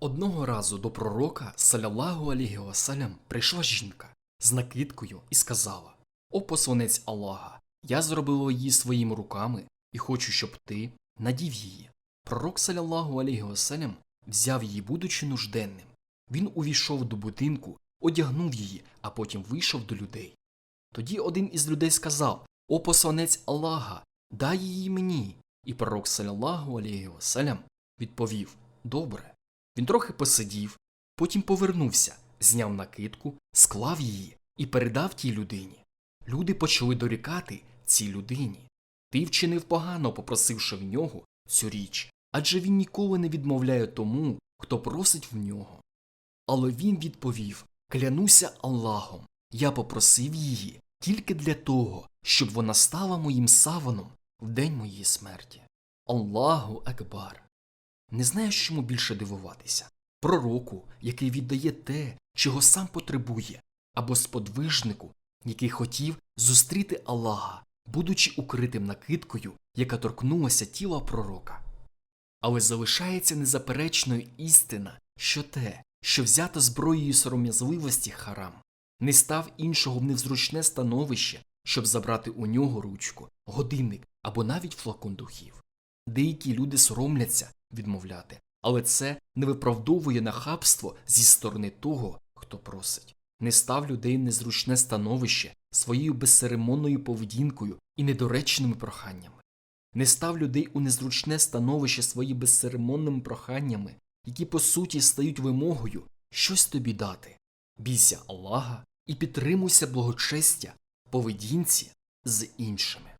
Одного разу до пророка, салялаху алейхі васалям, прийшла жінка з накидкою і сказала: О посланець Аллаха, я зробила її своїми руками і хочу, щоб ти надів її. Пророк, салялаху алейхі васалям, взяв її, будучи нужденним. Він увійшов до будинку, одягнув її, а потім вийшов до людей. Тоді один із людей сказав: О посланець Аллаха, дай її мені. І пророк, салялаху алейхі васалям, відповів: Добре. Він трохи посидів, потім повернувся, зняв накидку, склав її і передав тій людині. Люди почали дорікати цій людині. Ти вчинив погано, попросивши в нього цю річ, адже він ніколи не відмовляє тому, хто просить в нього. Але він відповів Клянуся Аллахом, я попросив її тільки для того, щоб вона стала моїм саваном в день моєї смерті. Аллаху Акбар. Не знаєш, чому більше дивуватися пророку, який віддає те, чого сам потребує, або сподвижнику, який хотів зустріти Аллаха, будучи укритим накидкою, яка торкнулася тіла пророка. Але залишається незаперечною істина, що те, що взято зброєю сором'язливості харам, не став іншого в невзручне становище, щоб забрати у нього ручку, годинник або навіть флакон духів. Деякі люди соромляться відмовляти, але це не виправдовує нахабство зі сторони того, хто просить. Не став людей незручне становище своєю безцеремонною поведінкою і недоречними проханнями. Не став людей у незручне становище своїми безцеремонними проханнями, які по суті стають вимогою щось тобі дати. Бійся Аллаха і підтримуйся благочестя поведінці з іншими.